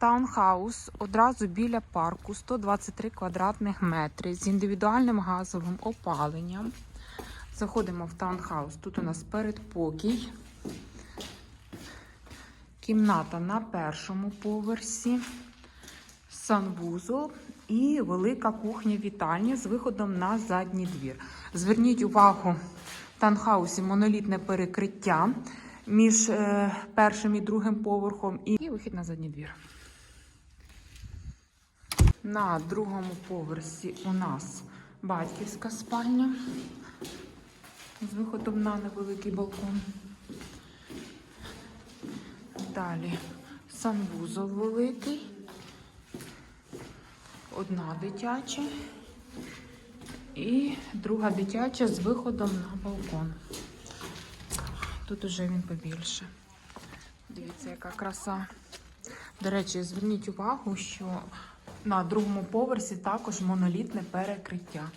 Таунхаус одразу біля парку 123 квадратних метри з індивідуальним газовим опаленням. Заходимо в таунхаус. Тут у нас передпокій. Кімната на першому поверсі, санвузол і велика кухня вітальня з виходом на задній двір. Зверніть увагу, в таунхаусі монолітне перекриття між е, першим і другим поверхом і вихід на задній двір. На другому поверсі у нас батьківська спальня з виходом на невеликий балкон. Далі санвузол великий, одна дитяча і друга дитяча з виходом на балкон. Тут уже він побільше. Дивіться, яка краса. До речі, зверніть увагу, що на другому поверсі також монолітне перекриття.